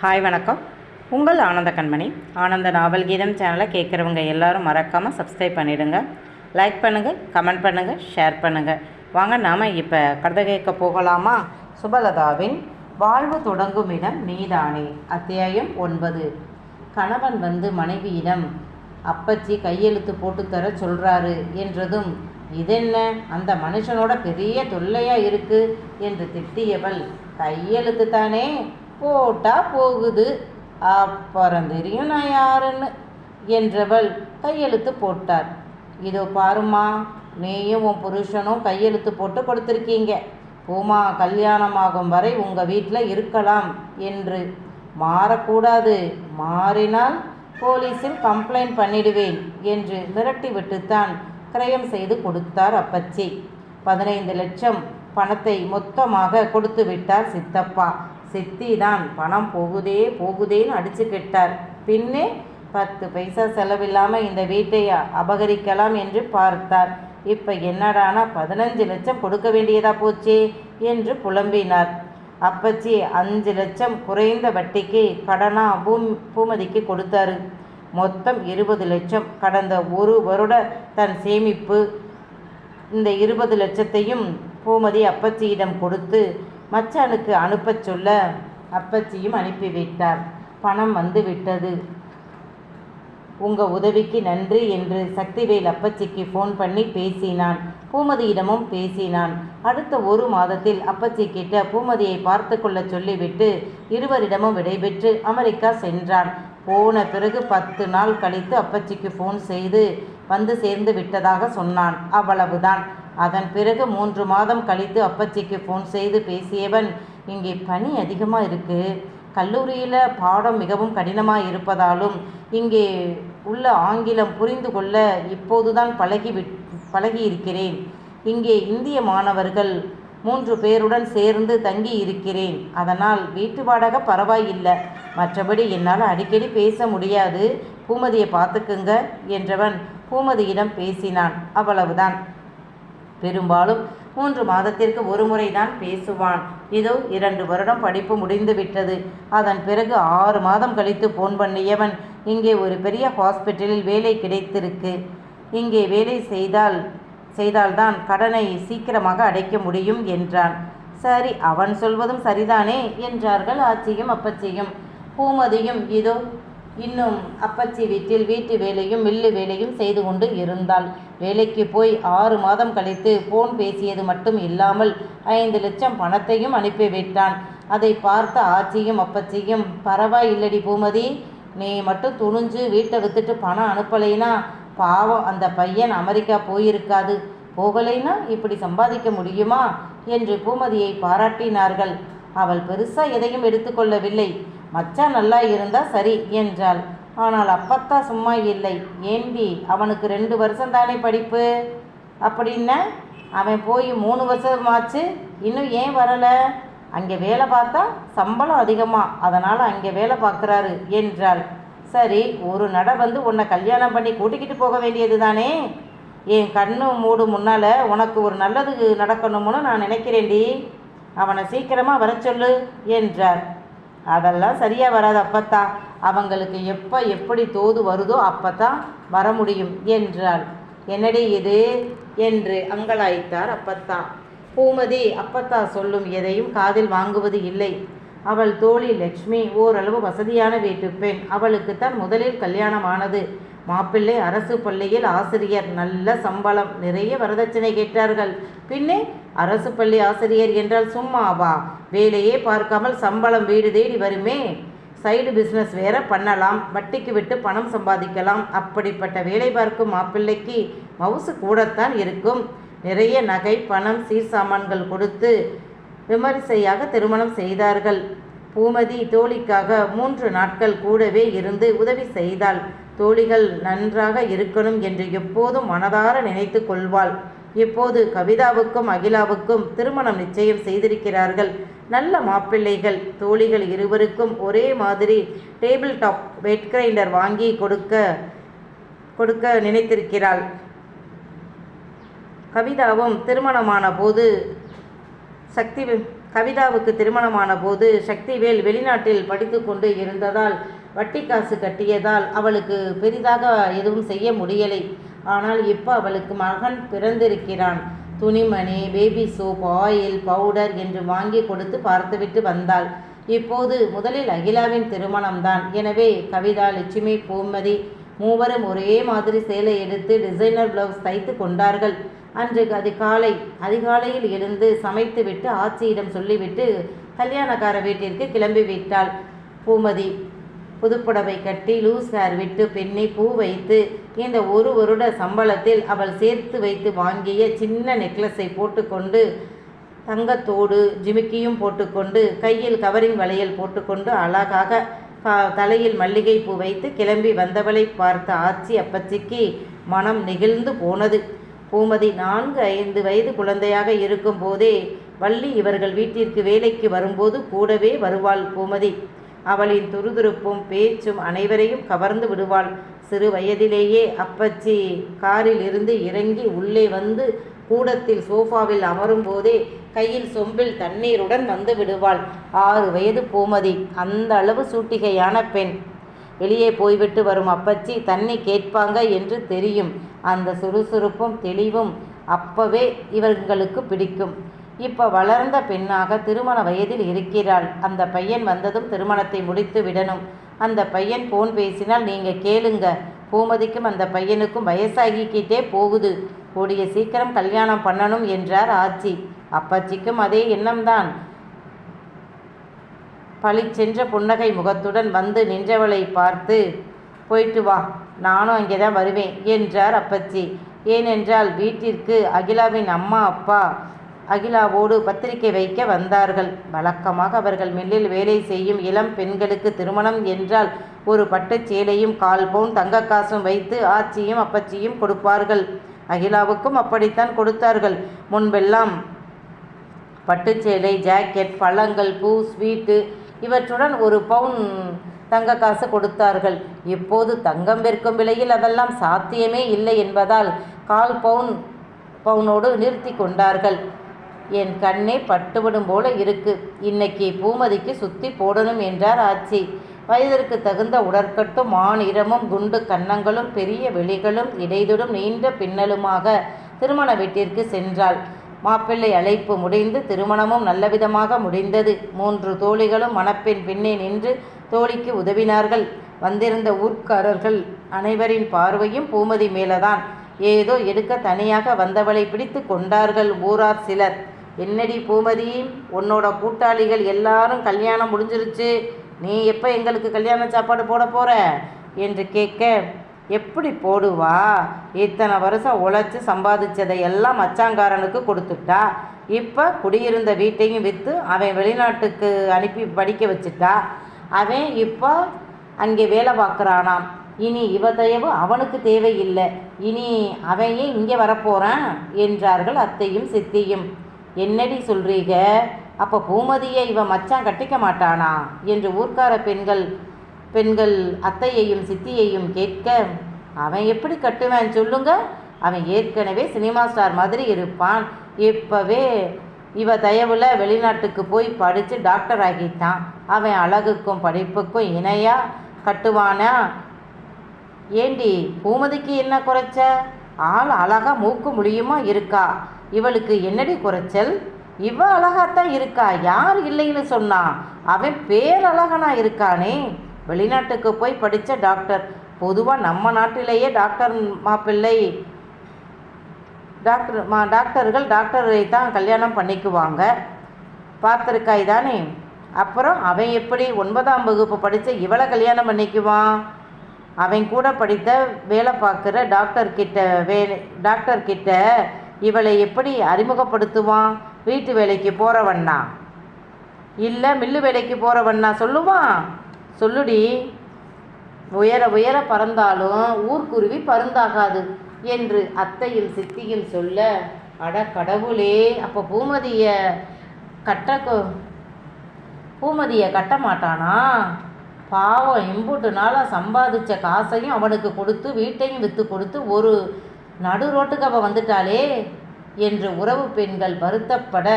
Hi வணக்கம். உங்கள் ஆனந்த கண்மணி. ஆனந்த நாவல் கீதம் சேனலை கேட்குறவங்க எல்லாரும் மறக்காமல் சப்ஸ்கிரைப் பண்ணிடுங்க. லைக் பண்ணுங்கள் கமெண்ட் பண்ணுங்கள் ஷேர் பண்ணுங்கள் வாங்க நாம் இப்போ கதை கேட்க போகலாமா? சுபலதாவின் வாழ்வு தொடங்கும் இடம் நீதானே அத்தியாயம் ஒன்பது. கணவன் வந்து மனைவியிடம் அப்பச்சி கையெழுத்து போட்டு தர சொல்கிறாரு என்றதும் இதென்ன? அந்த மனுஷனோட பெரிய தொல்லையாக இருக்குது என்று திட்டியவள் கையெழுத்து தானே? போட்டா போகுது. அப்புறம் தெரியும் நான் யாருன்னு. என்றவள் கையெழுத்து போட்டார். இதோ பாருமா நீயும் உன் புருஷனும் கையெழுத்து போட்டு கொடுத்துருக்கீங்க. பூமா கல்யாணமாகும் வரை உங்கள் வீட்டில் இருக்கலாம் என்று. மாறக்கூடாது. மாறினால் போலீஸில் கம்ப்ளைண்ட் பண்ணிடுவேன் என்று மிரட்டிவிட்டுத்தான் கிரயம் செய்து கொடுத்தார் அப்பச்சி. பதினைந்து லட்சம் பணத்தை மொத்தமாக கொடுத்து விட்டார் சித்தப்பா. சித்தி தான் பணம் போகுதே போகுதேன்னு அடிச்சுக்கிட்டார் பின்னே பத்து பைசா செலவில்லாமல் இந்த வீட்டை அபகரிக்கலாம் என்று பார்த்தார். இப்போ என்னடானா பதினஞ்சு லட்சம் கொடுக்க வேண்டியதா போச்சே என்று புலம்பினார். அப்பச்சி அஞ்சு லட்சம் குறைந்த வட்டிக்கு கடனாக பூம் பூமதிக்கு கொடுத்தாரு. மொத்தம் இருபது லட்சம். கடந்த ஒரு வருட தன் சேமிப்பு. இந்த இருபது லட்சத்தையும் பூமதி அப்பச்சியிடம் கொடுத்து மச்சானுக்கு அனுப்பச் சொல்ல அப்பச்சியும் அனுப்பிவிட்டார் பணம் வந்து விட்டது. உங்கள் உதவிக்கு நன்றி என்று சக்திவேல் அப்பச்சிக்கு ஃபோன் பண்ணி பேசினான். பூமதியிடமும் பேசினான். அடுத்த ஒரு மாதத்தில் அப்பச்சி கிட்ட பூமதியை பார்த்து கொள்ள சொல்லிவிட்டு இருவரிடமும் விடைபெற்று அமெரிக்கா சென்றான். போன பிறகு பத்து நாள் கழித்து அப்பச்சிக்கு ஃபோன் செய்து வந்து சேர்ந்து விட்டதாக சொன்னான். அவ்வளவுதான். அதன் பிறகு மூன்று மாதம் கழித்து அப்பச்சிக்கு ஃபோன் செய்து பேசியவன் இங்கே பனி அதிகமாக இருக்குது கல்லூரியில் பாடம் மிகவும் கடினமாக இருப்பதாலும் இங்கே உள்ள ஆங்கிலம் புரிந்து கொள்ள இப்போதுதான் பழகி விட் பழகி இருக்கிறேன். இங்கே இந்திய மாணவர்கள் மூன்று பேருடன் சேர்ந்து தங்கி இருக்கிறேன். அதனால் வீட்டு வாடகை பரவாயில்லை. மற்றபடி என்னால் அடிக்கடி பேச முடியாது. பூமதியை பார்த்துக்குங்க என்றவன் பூமதியிடம் பேசினான். அவ்வளவுதான். பெரும்பாலும் மூன்று மாதத்திற்கு ஒரு முறைதான் பேசுவான். இதோ இரண்டு வருடம் படிப்பு முடிந்து விட்டது அதன் பிறகு ஆறு மாதம் கழித்து போன் பண்ணியவன் இங்கே ஒரு பெரிய ஹாஸ்பிட்டலில் வேலை கிடைத்திருக்கு. இங்கே வேலை செய்தால் செய்தால்தான் கடனை சீக்கிரமாக அடைக்க முடியும் என்றான். சரி அவன் சொல்வதும் சரிதானே? என்றார்கள் ஆச்சியும் அப்பச்சியும். பூமதியும் இதோ இன்னும் அப்பச்சி வீட்டில் வீட்டு வேலையும் மில்லு வேலையும் செய்து கொண்டு இருந்தாள். வேலைக்கு போய் ஆறு மாதம் கழித்து போன் பேசியது மட்டும் இல்லாமல் ஐந்து லட்சம் பணத்தையும் அனுப்பிவிட்டான் அதை பார்த்த ஆச்சியும் அப்பச்சியும் பரவாயில்லடி பூமதி நீ மட்டும் துணிஞ்சு வீட்டை வித்துட்டு பணம் அனுப்பலைனா பாவம். அந்த பையன் அமெரிக்கா போயிருக்காது. போகலைனா இப்படி சம்பாதிக்க முடியுமா? என்று பூமதியை பாராட்டினார்கள். அவள் பெருசாக எதையும் எடுத்துக்கொள்ளவில்லை. மச்சான் நல்லா இருந்தா சரி என்றாள். ஆனால் அப்பத்தா சும்மா இல்லை. ஏண்டி அவனுக்கு ரெண்டு வருஷம் தானே படிப்பு? அப்படின்னா? அவன் போய் மூணு வருஷமாச்சு. இன்னும் ஏன் வரலை? அங்கே வேலை பார்த்தா சம்பளம் அதிகமாக அதனால் அங்கே வேலை பார்க்குறாரு என்றாள். சரி ஒரு நட வந்து உன்னை கல்யாணம் பண்ணி கூட்டிக்கிட்டு போக வேண்டியது தானே? என் கண்ணு மூடு முன்னால் உனக்கு ஒரு நல்லது நடக்கணும்னு நான் நினைக்கிறேன்டி. அவனை சீக்கிரமாக வர சொல்லு என்றார். அதெல்லாம் சரியாக வராது அப்பத்தா. அவங்களுக்கு எப்போ எப்படி தோது வருதோ அப்போத்தான் வர முடியும் என்றாள். என்னடி இது? என்று அங்கலாய்த்தார் அப்பத்தா. பூமதி அப்பத்தா சொல்லும் எதையும் காதில் வாங்குவது இல்லை. அவள் தோழி லக்ஷ்மி ஓரளவு வசதியான வீட்டு பெண். அவளுக்குத்தான் முதலில் கல்யாணமானது. மாப்பிள்ளை அரசு பள்ளியில் ஆசிரியர். நல்ல சம்பளம். நிறைய வரதட்சணை கேட்டார்கள். பின்னே அரசு பள்ளி ஆசிரியர் என்றால் சும்மாவா? வேலையே பார்க்காமல் சம்பளம் வீடு தேடி வருமே? சைடு பிஸ்னஸ் வேற பண்ணலாம். வட்டிக்கு விட்டு பணம் சம்பாதிக்கலாம். அப்படிப்பட்ட வேலை பார்க்கும் மாப்பிள்ளைக்கு மவுசு கூடத்தான் இருக்கும். நிறைய நகை பணம் சீர் சாமான்கள் கொடுத்து விமரிசையாக திருமணம் செய்தார்கள். பூமதி தோழிக்காக மூன்று நாட்கள் கூடவே இருந்து உதவி செய்தாள். தோழிகள் நன்றாக இருக்கணும் என்று எப்போதும் மனதார நினைத்து கொள்வாள். இப்போது கவிதாவுக்கும் அகிலாவுக்கும் திருமணம் நிச்சயம் செய்திருக்கிறார்கள். நல்ல மாப்பிள்ளைகள் தோழிகள் இருவருக்கும் ஒரே மாதிரி டேபிள் டாப் வெட் கிரைண்டர் வாங்கி கொடுக்க கொடுக்க நினைத்திருக்கிறாள். கவிதாவும் திருமணமான போது சக்தி கவிதாவுக்கு திருமணமான போது சக்திவேல் வெளிநாட்டில் படித்து கொண்டு இருந்ததால் வட்டி காசு கட்டியதால் அவளுக்கு பெரிதாக எதுவும் செய்ய முடியலை. ஆனால் இப்போ அவளுக்கு மகன் பிறந்திருக்கிறான். துணிமணி பேபி சோப் ஆயில் பவுடர் என்று வாங்கி கொடுத்து பார்த்துவிட்டு வந்தாள். இப்போது முதலில் அகிலாவின் திருமணம்தான். எனவே கவிதா லட்சுமி பூமதி மூவரும் ஒரே மாதிரி சேலை எடுத்து டிசைனர் பிளவுஸ் தைத்து கொண்டார்கள். அன்று அதிகாலை அதிகாலையில் எழுந்து சமைத்துவிட்டு ஆச்சியிடம் சொல்லிவிட்டு கல்யாணக்கார வீட்டிற்கு கிளம்பி விட்டாள். பூமதி புதுப்புடவை கட்டி லூஸ் ஹேர் விட்டு பெண்ணை பூ வைத்து இந்த ஒரு வருட சம்பளத்தில் அவள் சேர்த்து வைத்து வாங்கிய சின்ன நெக்லஸை போட்டுக்கொண்டு தங்கத்தோடு ஜிமிக்கியும் போட்டுக்கொண்டு கையில் கவரிங் வளையல் போட்டுக்கொண்டு அழகாக கா- தலையில் மல்லிகை பூ வைத்து கிளம்பி வந்தவளை பார்த்த ஆச்சி அப்பச்சிக்கு மனம் நெகிழ்ந்து போனது. பூமதி நான்கு ஐந்து வயது குழந்தையாக இருக்கும் போதே வள்ளி இவர்கள் வீட்டிற்கு வேலைக்கு வரும்போது கூடவே வருவாள் பூமதி. அவளின் துருதுருப்பும் பேச்சும் அனைவரையும் கவர்ந்து விடுவாள். சிறு வயதிலேயே அப்பச்சி காரில் இருந்து இறங்கி உள்ளே வந்து கூடத்தில் சோஃபாவில் அமரும் போதே கையில் சொம்பில் தண்ணீருடன் வந்து விடுவாள். ஆறு வயது பூமதி அந்த அளவு சூட்டிகையான பெண். வெளியே போய்விட்டு வரும் அப்பச்சி தண்ணி கேட்பாங்க என்று தெரியும். அந்த சுறுசுறுப்பும் தெளிவும் அப்பவே இவர்களுக்கு பிடிக்கும். இப்போ வளர்ந்த பெண்ணாக திருமண வயதில் இருக்கிறாள். அந்த பையன் வந்ததும் திருமணத்தை முடித்து விடணும். அந்த பையன் ஃபோன் பேசினால் நீங்கள் கேளுங்க. பூமதிக்கும் அந்த பையனுக்கும் வயசாகிக்கிட்டே போகுது. கூடிய சீக்கிரம் கல்யாணம் பண்ணணும் என்றார் ஆச்சி. அப்பச்சிக்கும் அதே எண்ணம்தான். பளிச்சென்ற புன்னகை முகத்துடன் வந்து நின்றவளை பார்த்து போயிட்டு வா நானும் அங்கே தான் வருவேன் என்றார் அப்பச்சி. ஏனென்றால் வீட்டிற்கு அகிலாவின் அம்மா அப்பா அகிலாவோடு பத்திரிகை வைக்க வந்தார்கள். வழக்கமாக அவர்கள் மில்லில் வேலை செய்யும் இளம் பெண்களுக்கு திருமணம் என்றால் ஒரு பட்டுச் சேலையும் கால் பவுன் தங்க காசும் வைத்து ஆச்சியும் அப்பச்சியும் கொடுப்பார்கள். அகிலாவுக்கும் அப்படித்தான் கொடுத்தார்கள். முன்பெல்லாம் பட்டுச்சேலை ஜாக்கெட் பழங்கள் பூ ஸ்வீட்டு இவற்றுடன் ஒரு பவுன் தங்க காசு கொடுத்தார்கள். இப்போது தங்கம் விற்கும் விலையில் அதெல்லாம் சாத்தியமே இல்லை என்பதால் கால் பவுன் பவுனோடு நிறுத்தி கொண்டார்கள். என் கண்ணே பட்டுவிடும் போல இருக்கு. இன்னைக்கு பூமதிக்கு சுத்தி போடணும் என்றார் ஆச்சி. வயதிற்கு தகுந்த உடற்கட்டும் மாநிறமும் குண்டு கன்னங்களும் பெரிய வெளிகளும் இடைதொடும் நீண்ட பின்னலுமாக திருமண வீட்டிற்கு சென்றாள். மாப்பிள்ளை அழைப்பு முடிந்து திருமணமும் நல்லவிதமாக முடிந்தது. மூன்று தோழிகளும் மணப்பெண் பின்னே நின்று தோழிக்கு உதவினார்கள். வந்திருந்த ஊர்க்காரர்கள் அனைவரின் பார்வையும் பூமதி மேலதான். ஏதோ எடுக்க தனியாக வந்தவளை பிடித்து கொண்டார்கள் ஊரார் சிலர். என்னடி பூமதி உன்னோட கூட்டாளிகள் எல்லாரும் கல்யாணம் முடிஞ்சிருச்சு. நீ எப்போ எங்களுக்கு கல்யாண சாப்பாடு போட போற? என்று கேட்க எப்படி போடுவா? இத்தனை வருஷம் உழைச்சி சம்பாதிச்சதை எல்லாம் மச்சாங்காரனுக்கு கொடுத்துட்டா? இப்போ குடியிருந்த வீட்டையும் விற்று அவன் வெளிநாட்டுக்கு அனுப்பி படிக்க வச்சுட்டா? அவன் இப்போ அங்கே வேலை பார்க்குறானாம். இனி இவ தயவு அவனுக்கு தேவையில்லை. இனி அவன் ஏன் இங்கே வரப்போகிறான் என்றார்கள் அத்தையும் சித்தியும். என்னடி சொல்றீங்க? அப்போ பூமதியை இவன் மச்சான் கட்டிக்க மாட்டானா? என்று ஊர்க்கார பெண்கள் பெண்கள் அத்தையையும் சித்தியையும் கேட்க அவன் எப்படி கட்டுவேன் சொல்லுங்க? அவன் ஏற்கனவே சினிமா ஸ்டார் மாதிரி இருப்பான். இப்போவே இவ தயவுல வெளிநாட்டுக்கு போய் படித்து டாக்டர் ஆகிட்டான். அவன் அழகுக்கும் படிப்புக்கும் இணையாக கட்டுவானா? ஏண்டி பூமதிக்கு என்ன குறைச்ச? ஆள் அழகா மூக்கு முடியுமா இருக்கா? இவளுக்கு என்னடி குறைச்சல்? இவ அழகாத்தான் இருக்கா? யார் இல்லைன்னு சொன்னா? அவன் பேரழகனா இருக்கானே. வெளிநாட்டுக்கு போய் படித்த டாக்டர். பொதுவாக நம்ம நாட்டிலேயே டாக்டர் மாப்பிள்ளை டாக்டர் மா டாக்டர்கள் டாக்டரை தான் கல்யாணம் பண்ணிக்குவாங்க. பார்த்துருக்காய் தானே? அப்புறம் அவன் எப்படி ஒன்பதாம் வகுப்பு படித்த இவளை கல்யாணம் பண்ணிக்குவான்? அவன் கூட படித்த வேலை பார்க்குற டாக்டர் கிட்ட வேலை டாக்டர் கிட்ட இவளை எப்படி அறிமுகப்படுத்துவான்? வீட்டு வேலைக்கு போகிறவண்ணா இல்லை மில்லு வேலைக்கு போகிறவண்ணா சொல்லுவான்? சொல்லுடி. உயர உயர பறந்தாலும் ஊர்க்குருவி பருந்தாகாது என்று அத்தையும் சித்தியும் சொல்ல அட கடவுளே அப்போ பூமதியை கட்ட பூமதியை கட்ட மாட்டானா பாவம் எம்புட்டு நாளாக சம்பாதிச்ச காசையும் அவனுக்கு கொடுத்து வீட்டையும் விற்று கொடுத்து ஒரு நடு ரோட்டுக்கு அவள் வந்துட்டாளே என்று உறவு பெண்கள் வருத்தப்பட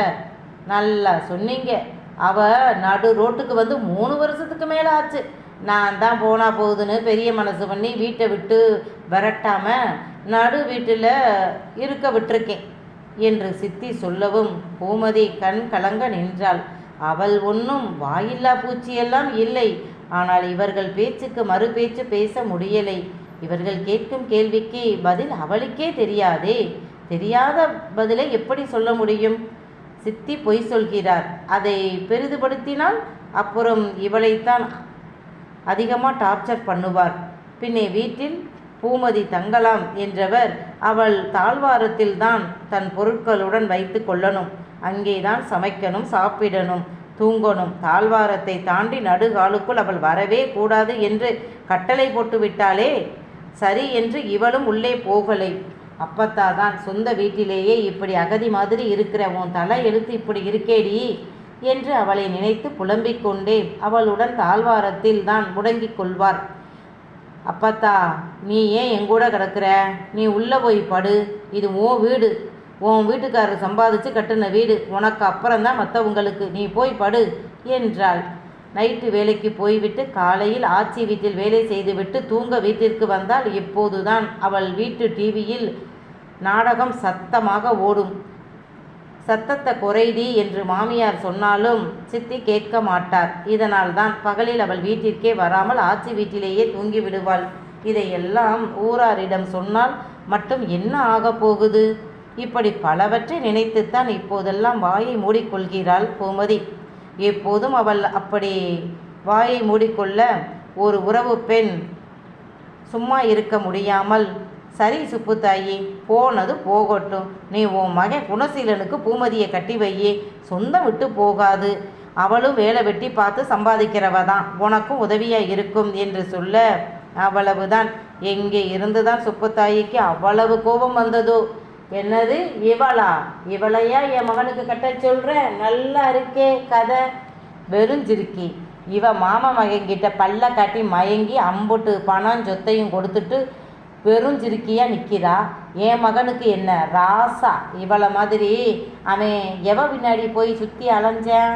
நல்லா சொன்னீங்க. அவ நடு ரோட்டுக்கு வந்து மூணு வருஷத்துக்கு மேலே ஆச்சு. நான் தான் போனா போகுதுன்னு பெரிய மனசு பண்ணி வீட்டை விட்டு விரட்டாம நடு வீட்டில் இருக்க விட்டுருக்கேன் என்று சித்தி சொல்லவும் பூமதி கண் கலங்க நின்றாள். அவள் ஒன்றும் வாயில்லா பூச்சியெல்லாம் இல்லை. ஆனால் இவர்கள் பேச்சுக்கு மறு பேச்சு பேச முடியலை. இவர்கள் கேட்கும் கேள்விக்கு பதில் அவளுக்கே தெரியாதே. தெரியாத பதிலை எப்படி சொல்ல முடியும்? சித்தி பொய் சொல்கிறார். அதை பெரிதுபடுத்தினால் அப்புறம் இவளைத்தான் அதிகமாக டார்ச்சர் பண்ணுவார். பின்னே வீட்டில் பூமதி தங்கலாம் என்றவர் அவள் தாழ்வாரத்தில் தான் தன் பொருட்களுடன் வைத்து கொள்ளணும். அங்கேதான் சமைக்கணும் சாப்பிடணும். தூங்கணும். தாழ்வாரத்தை தாண்டி நடுகாலுக்குள் அவள் வரவே கூடாது என்று கட்டளை போட்டு விட்டாளே சரி என்று இவளும் உள்ளே போகலை. அப்பத்தா தான் சொந்த வீட்டிலேயே இப்படி அகதி மாதிரி இருக்கிற உன் தலை எழுத்து இப்படி இருக்கேடி என்று அவளை நினைத்து புலம்பிக் கொண்டே அவளுடன் தாழ்வாரத்தில் தான் முடங்கிக் கொள்வார். அப்பத்தா நீ ஏன் எங்கூட கிடக்கிற? நீ உள்ளே போய் படு. இது ஓ வீடு. உன் வீட்டுக்காரர் சம்பாதிச்சு கட்டின வீடு உனக்கு அப்புறம்தான் மற்றவங்களுக்கு நீ போய் படு என்றாள். நைட்டு வேலைக்கு போய்விட்டு காலையில் ஆச்சி வீட்டில் வேலை செய்துவிட்டு தூங்க வீட்டிற்கு வந்தால் இப்போதுதான் அவள் வீட்டு டிவியில் நாடகம் சத்தமாக ஓடும். சத்தத்தை குறைடி என்று மாமியார் சொன்னாலும் சித்தி கேட்க மாட்டார். இதனால் தான் பகலில் அவள் வீட்டிற்கே வராமல் ஆச்சி வீட்டிலேயே தூங்கி விடுவாள். இதையெல்லாம் ஊராரிடம் சொன்னால் மட்டும் என்ன ஆகப் போகுது? இப்படி பலவற்றை நினைத்துத்தான் இப்போதெல்லாம் வாயை மூடிக்கொள்கிறாள் பூமதி. எப்போதும் அவள் அப்படி வாயை மூடிக்கொள்ள ஒரு உறவு பெண் சும்மா இருக்க முடியாமல் சரி சுப்புத்தாயி போனது போகட்டும். நீ உன் மகன் குணசீலனுக்கு பூமதியை கட்டி வையே. சொந்தம் விட்டு போகாது. அவளும் வேலை வெட்டி பார்த்து சம்பாதிக்கிறவ தான். உனக்கும் உதவியாக இருக்கும் என்று சொல்ல அவ்வளவுதான். எங்கே இருந்துதான் சுப்புத்தாயிக்கு அவ்வளவு கோபம் வந்ததோ? என்னது? இவளா? இவளையா என் மகனுக்கு கட்ட சொல்ற? நல்லா இருக்கே கதை. வெறிஞ்சிருக்கி. இவ மாமா மகன்கிட்ட பல்ல காட்டி மயங்கி அம்புட்டு பணம் சொத்தையும் கொடுத்துட்டு வெறுஞ்சிருக்கியா நிற்கிறா என் மகனுக்கு என்ன? ராசா? இவளை மாதிரி அவன் எவ பின்னாடி போய் சுற்றி அலைஞ்சேன்?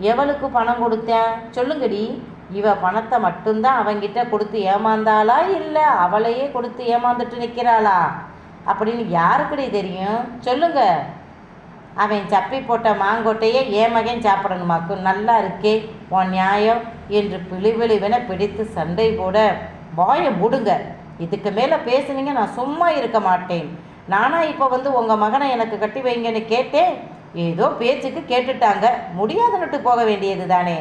எவளுக்கு பணம் கொடுத்தேன்? சொல்லுங்கடி. இவ பணத்தை மட்டும்தான் அவங்கிட்ட கொடுத்து ஏமாந்தாளா இல்லை அவளையே கொடுத்து ஏமாந்துட்டு நிற்கிறாளா அப்படின்னு யாருக்குடி தெரியும்? சொல்லுங்க. அவன் சப்பி போட்ட மாங்கொட்டையே ஏன் மகன் சாப்பிடணுமாக்கும் நல்லா இருக்கே உன் நியாயம் என்று பிழிவிழிவென பிடித்து சண்டை போட வாயை முடுங்க. இதுக்கு மேலே பேசுனீங்க நான் சும்மா இருக்க மாட்டேன். நானா இப்போ வந்து உங்கள் மகனை எனக்கு கட்டி வைங்கன்னு கேட்டேன். ஏதோ பேச்சுக்கு கேட்டுட்டாங்க. முடியாதுன்னுட்டு போக வேண்டியது தானே.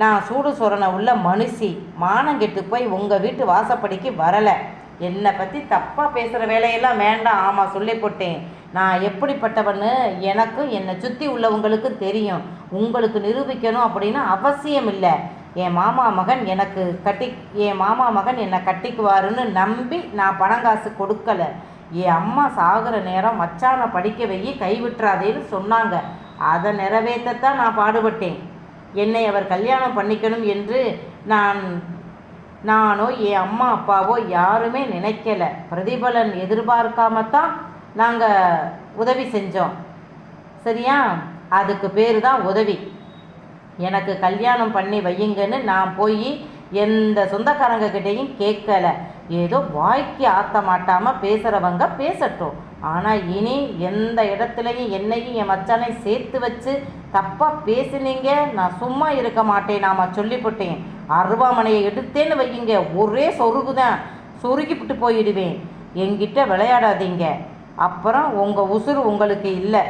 நான் சூடு சொரண உள்ள மனுஷி மானம் கெட்டு போய் உங்கள் வீட்டு வாசப்படிக்கு வரலை. என்னை பற்றி தப்பாக பேசுகிற வேலையெல்லாம் வேண்டாம். ஆமாம் சொல்லி போட்டேன். நான் எப்படிப்பட்டவன்னு எனக்கும் என்னை சுற்றி உள்ளவங்களுக்கும் தெரியும். உங்களுக்கு நிரூபிக்கணும் அப்படின்னு அவசியம் இல்லை. என் மாமா மகன் எனக்கு கட்டி என் மாமா மகன் என்னை கட்டிக்குவாருன்னு நம்பி நான் பணம் காசு கொடுக்கலை. என் அம்மா சாகுற நேரம் மச்சானை படிக்க வையி கைவிட்டுறாதேன்னு சொன்னாங்க. அதை நிறைவேற்றத்தான் நான் பாடுபட்டேன். என்னை அவர் கல்யாணம் பண்ணிக்கணும் என்று நான் நானோ என் அம்மா அப்பாவோ யாருமே நினைக்கல. பிரதிபலன் எதிர்பார்க்காம தான் நாங்கள் உதவி செஞ்சோம். சரியா? அதுக்கு பேர் தான் உதவி. எனக்கு கல்யாணம் பண்ணி வையுங்கன்னு நான் போய் எந்த சொந்தக்காரங்க கிட்டேயும் கேட்கல. ஏதோ வாய்க்கு ஆத்த மாட்டாமல் பேசுகிறவங்க பேசட்டும். ஆனால் இனி எந்த இடத்துலையும் என்னையும் என் மச்சானையும் சேர்த்து வச்சு தப்பாக பேசினீங்க. நான் சும்மா இருக்க மாட்டேன் நாம் சொல்லிவிட்டேன் அருவாமனையை எடுத்தேன்னு வையுங்க. ஒரே சொருகு தான் சொருகிப்பிட்டு போயிடுவேன். என்கிட்ட விளையாடாதீங்க. அப்புறம் உங்கள் உசுறு உங்களுக்கு இல்லை.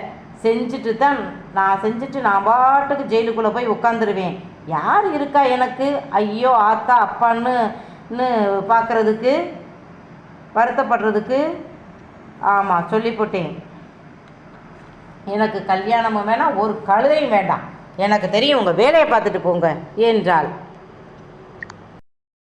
செஞ்சுட்டு தான் நான் செஞ்சுட்டு நான் பாட்டுக்கு ஜெயிலுக்குள்ளே போய் உட்காந்துருவேன் யார் இருக்கா எனக்கு? ஐயோ ஆத்தா அப்பான்னு பார்க்குறதுக்கு வருத்தப்படுறதுக்கு? ஆமாம் சொல்லி போட்டேன் எனக்கு கல்யாணமும் வேணாம் ஒரு கழுதையும் வேண்டாம். எனக்கு தெரியும் உங்கள் வேலையை பார்த்துட்டு போங்க என்றாள்.